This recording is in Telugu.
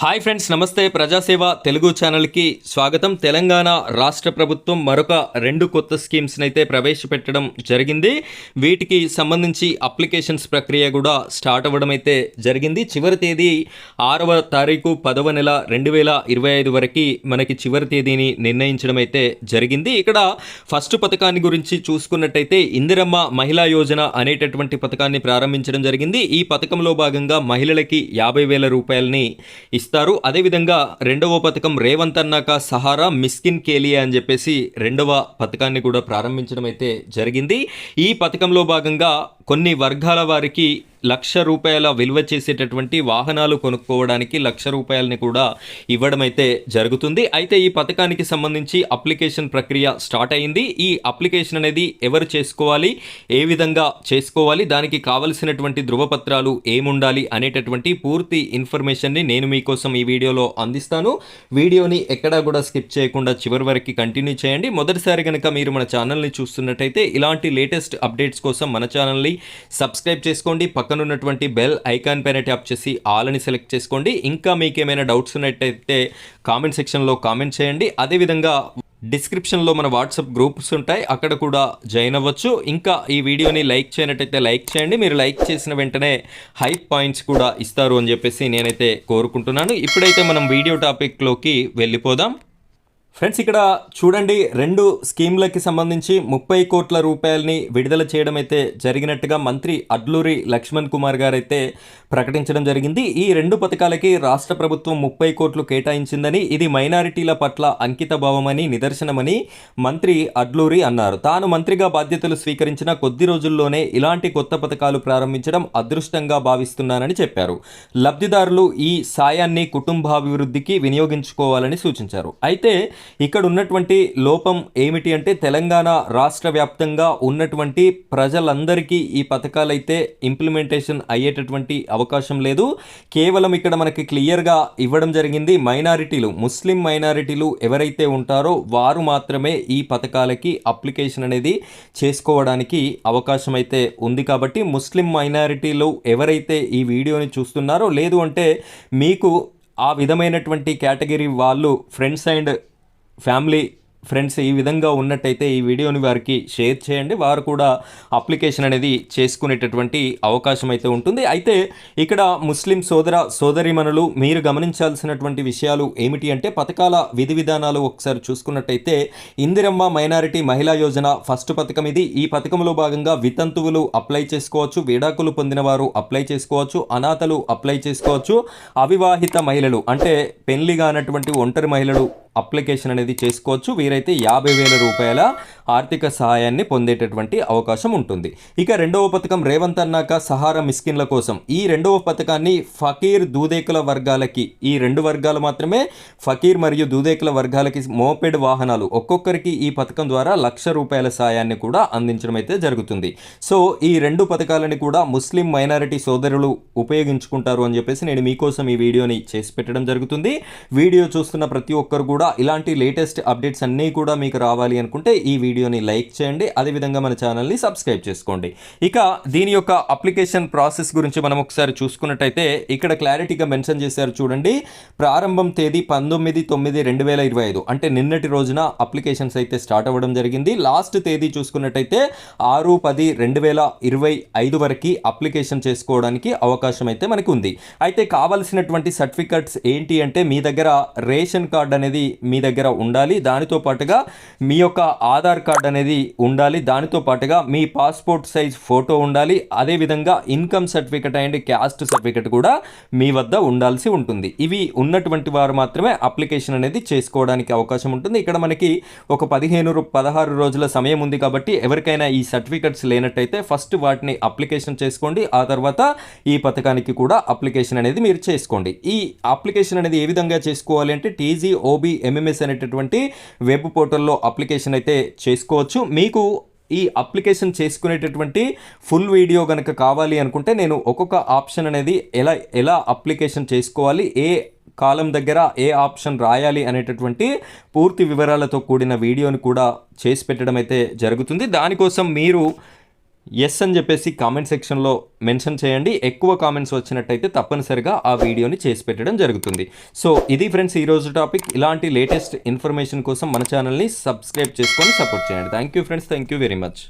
హాయ్ ఫ్రెండ్స్ నమస్తే. ప్రజాసేవ తెలుగు ఛానల్కి స్వాగతం. తెలంగాణ రాష్ట్ర ప్రభుత్వం మరొక రెండు కొత్త స్కీమ్స్ని అయితే ప్రవేశపెట్టడం జరిగింది. వీటికి సంబంధించి అప్లికేషన్స్ ప్రక్రియ కూడా స్టార్ట్ అవ్వడం అయితే జరిగింది. చివరి తేదీ ఆరవ తారీఖు పదవ నెల రెండు వేల ఇరవై ఐదు వరకు మనకి చివరి తేదీని నిర్ణయించడం అయితే జరిగింది. ఇక్కడ ఫస్ట్ పథకాన్ని గురించి చూసుకున్నట్టయితే ఇందిరమ్మ మహిళా యోజన అనేటటువంటి పథకాన్ని ప్రారంభించడం జరిగింది. ఈ పథకంలో భాగంగా మహిళలకి యాభై వేల రూపాయలని ఇస్తారు అదేవిధంగా రెండవ పథకం రేవంత్ అన్నాక సహారా మిస్కిన్ కేలియా అని చెప్పేసి రెండవ పథకాన్ని కూడా ప్రారంభించడం అయితే జరిగింది. ఈ పథకంలో భాగంగా కొన్ని వర్గాల వారికి లక్ష రూపాయల విలువ చేసేటటువంటి వాహనాలు కొనుక్కోవడానికి లక్ష రూపాయలని కూడా ఇవ్వడం అయితే జరుగుతుంది. అయితే ఈ పథకానికి సంబంధించి అప్లికేషన్ ప్రక్రియ స్టార్ట్ అయింది. ఈ అప్లికేషన్ అనేది ఎవరు చేసుకోవాలి ఏ విధంగా చేసుకోవాలి దానికి కావలసినటువంటి ధృవపత్రాలు ఏముండాలి అనేటటువంటి పూర్తి ఇన్ఫర్మేషన్ని నేను మీకోసం ఈ వీడియోలో అందిస్తాను. వీడియోని ఎక్కడా కూడా స్కిప్ చేయకుండా చివరి వరకు కంటిన్యూ చేయండి. మొదటిసారి కనుక మీరు మన ఛానల్ని చూస్తున్నట్టయితే ఇలాంటి లేటెస్ట్ అప్డేట్స్ కోసం మన ఛానల్ని సబ్స్క్రైబ్ చేసుకోండి. పక్కన ఉన్నటువంటి బెల్ ఐకాన్ పైన ట్యాప్ చేసి ఆల్ అని సెలెక్ట్ చేసుకోండి. ఇంకా మీకు ఏమైనా డౌట్స్ ఉన్నట్టయితే కామెంట్ సెక్షన్లో కామెంట్ చేయండి. అదేవిధంగా డిస్క్రిప్షన్లో మన వాట్సాప్ గ్రూప్స్ ఉంటాయి. అక్కడ కూడా జాయిన్ అవ్వచ్చు. ఇంకా ఈ వీడియోని లైక్ చేయనట్టయితే లైక్ చేయండి. మీరు లైక్ చేసిన వెంటనే హైప్ పాయింట్స్ కూడా ఇస్తారు అని చెప్పేసి నేనైతే కోరుకుంటున్నాను. ఇప్పుడైతే మనం వీడియో టాపిక్లోకి వెళ్ళిపోదాం. ఫ్రెండ్స్ ఇక్కడ చూడండి రెండు స్కీమ్లకి సంబంధించి ముప్పై కోట్ల రూపాయలని విడుదల చేయడం అయితే జరిగినట్టుగా మంత్రి అడ్లూరి లక్ష్మణ్ కుమార్ గారు అయితే ప్రకటించడం జరిగింది. ఈ రెండు పథకాలకి రాష్ట్ర ప్రభుత్వం ముప్పై కోట్లు కేటాయించిందని ఇది మైనారిటీల పట్ల అంకిత భావమని నిదర్శనమని మంత్రి అడ్లూరి అన్నారు. తాను మంత్రిగా బాధ్యతలు స్వీకరించిన కొద్ది రోజుల్లోనే ఇలాంటి కొత్త పథకాలు ప్రారంభించడం అదృష్టంగా భావిస్తున్నానని చెప్పారు. లబ్ధిదారులు ఈ సాయాన్ని కుటుంబాభివృద్ధికి వినియోగించుకోవాలని సూచించారు. అయితే ఇక్కడ ఉన్నటువంటి లోపం ఏమిటి అంటే తెలంగాణ రాష్ట్ర వ్యాప్తంగా ఉన్నటువంటి ప్రజలందరికీ ఈ పథకాలైతే ఇంప్లిమెంటేషన్ అయ్యేటటువంటి అవకాశం లేదు. కేవలం ఇక్కడ మనకి క్లియర్గా ఇవ్వడం జరిగింది మైనారిటీలు ముస్లిం మైనారిటీలు ఎవరైతే ఉంటారో వారు మాత్రమే ఈ పథకాలకి అప్లికేషన్ అనేది చేసుకోవడానికి అవకాశం అయితే ఉంది కాబట్టి ముస్లిం మైనారిటీలు ఎవరైతే ఈ వీడియోని చూస్తున్నారో లేదు అంటే మీకు ఆ విధమైనటువంటి కేటగిరీ వాళ్ళు ఫ్రెండ్స్ అండ్ ఫ్యామిలీ ఫ్రెండ్స్ ఈ విధంగా ఉన్నట్టయితే ఈ వీడియోని వారికి షేర్ చేయండి. వారు కూడా అప్లికేషన్ అనేది చేసుకునేటటువంటి అవకాశం అయితే ఉంటుంది. అయితే ఇక్కడ ముస్లిం సోదర సోదరిమణులు మీరు గమనించాల్సినటువంటి విషయాలు ఏమిటి అంటే పథకాల విధి విధానాలు ఒకసారి చూసుకున్నట్టయితే ఇందిరమ్మ మైనారిటీ మహిళా యోజన ఫస్ట్ పథకం ఇది. ఈ పథకంలో భాగంగా వితంతువులు అప్లై చేసుకోవచ్చు విడాకులు పొందిన వారు అప్లై చేసుకోవచ్చు అనాథలు అప్లై చేసుకోవచ్చు. అవివాహిత మహిళలు అంటే పెళ్ళి కానటువంటి ఒంటరి మహిళలు అప్లికేషన్ అనేది చేసుకోవచ్చు. వీరైతే యాభై వేల రూపాయల ఆర్థిక సహాయాన్ని పొందేటటువంటి అవకాశం ఉంటుంది. ఇక రెండవ పథకం రేవంత్ అన్నాక సహారా మిస్కిన్ల కోసం. ఈ రెండవ పథకాన్ని ఫకీర్ దూదేకుల వర్గాలకి ఈ రెండు వర్గాలు మాత్రమే ఫకీర్ మరియు దూదేకుల వర్గాలకి మోపెడ్ వాహనాలు ఒక్కొక్కరికి ఈ పథకం ద్వారా లక్ష రూపాయల సాయాన్ని కూడా అందించడం అయితే జరుగుతుంది. సో ఈ రెండు పథకాలని కూడా ముస్లిం మైనారిటీ సోదరులు ఉపయోగించుకుంటారు అని చెప్పేసి నేను మీకోసం ఈ వీడియోని చేసి పెట్టడం జరుగుతుంది. వీడియో చూస్తున్న ప్రతి ఒక్కరు కూడా ఇలాంటి లేటెస్ట్ అప్డేట్స్ అన్నీ కూడా మీకు రావాలి అనుకుంటే ఈ వీడియోని లైక్ చేయండి అదేవిధంగా మన ఛానల్ని సబ్స్క్రైబ్ చేసుకోండి. ఇక దీని యొక్క అప్లికేషన్ ప్రాసెస్ గురించి మనం ఒకసారి చూసుకున్నట్టయితే ఇక్కడ క్లారిటీగా మెన్షన్ చేశారు చూడండి. ప్రారంభం తేదీ పంతొమ్మిది తొమ్మిది రెండు వేల ఇరవై ఐదు. అంటే నిన్నటి రోజున అప్లికేషన్స్ అయితే స్టార్ట్ అవ్వడం జరిగింది. లాస్ట్ తేదీ చూసుకున్నట్టయితే ఆరు పది రెండు వేల ఇరవై ఐదు వరకు అప్లికేషన్ చేసుకోవడానికి అవకాశం అయితే మనకు ఉంది అయితే కావలసినటువంటి సర్టిఫికెట్స్ ఏంటి అంటే మీ దగ్గర రేషన్ కార్డ్ అనేది మీ దగ్గర ఉండాలి. దానితో పాటుగా మీ యొక్క ఆధార్ కార్డ్ అనేది ఉండాలి. దానితో పాటుగా మీ పాస్పోర్ట్ సైజ్ ఫోటో ఉండాలి. అదేవిధంగా income certificate and caste certificate కూడా మీ వద్ద ఉండాల్సి ఉంటుంది. ఇవి ఉన్నటువంటి వారు మాత్రమే అప్లికేషన్ అనేది చేసుకోవడానికి అవకాశం ఉంటుంది. ఇక్కడ మనకి ఒక పదిహేను పదహారు రోజుల సమయం ఉంది కాబట్టి ఎవరికైనా ఈ సర్టిఫికెట్స్ లేనట్టయితే ఫస్ట్ వాటిని అప్లికేషన్ చేసుకోండి. ఆ తర్వాత ఈ పథకానికి కూడా అప్లికేషన్ అనేది మీరు చేసుకోండి. ఈ అప్లికేషన్ అనేది ఏ విధంగా చేసుకోవాలి అంటే టీజీ ఓబీ ఎంఎంఎస్ అనేటటువంటి వెబ్ పోర్టల్లో అప్లికేషన్ అయితే చేసుకోవచ్చు. మీకు ఈ అప్లికేషన్ చేసుకునేటటువంటి ఫుల్ వీడియో కనుక కావాలి అనుకుంటే నేను ఒక్కొక్క ఆప్షన్ అనేది ఎలా ఎలా అప్లికేషన్ చేసుకోవాలి ఏ కాలం దగ్గర ఏ ఆప్షన్ రాయాలి అనేటటువంటి పూర్తి వివరాలతో కూడిన వీడియోని కూడా చేసి పెట్టడం అయితే జరుగుతుంది. దానికోసం మీరు ఎస్ అని చెప్పేసి కామెంట్ సెక్షన్లో మెన్షన్ చేయండి. ఎక్కువ కామెంట్స్ వచ్చినట్టయితే తప్పనిసరిగా ఆ వీడియోని చేసి పెట్టడం జరుగుతుంది. సో ఇది ఫ్రెండ్స్ ఈరోజు టాపిక్ ఇలాంటి లేటెస్ట్ ఇన్ఫర్మేషన్ కోసం మన ఛానల్ని సబ్స్క్రైబ్ చేసుకొని సపోర్ట్ చేయండి. Thank you friends thank you very much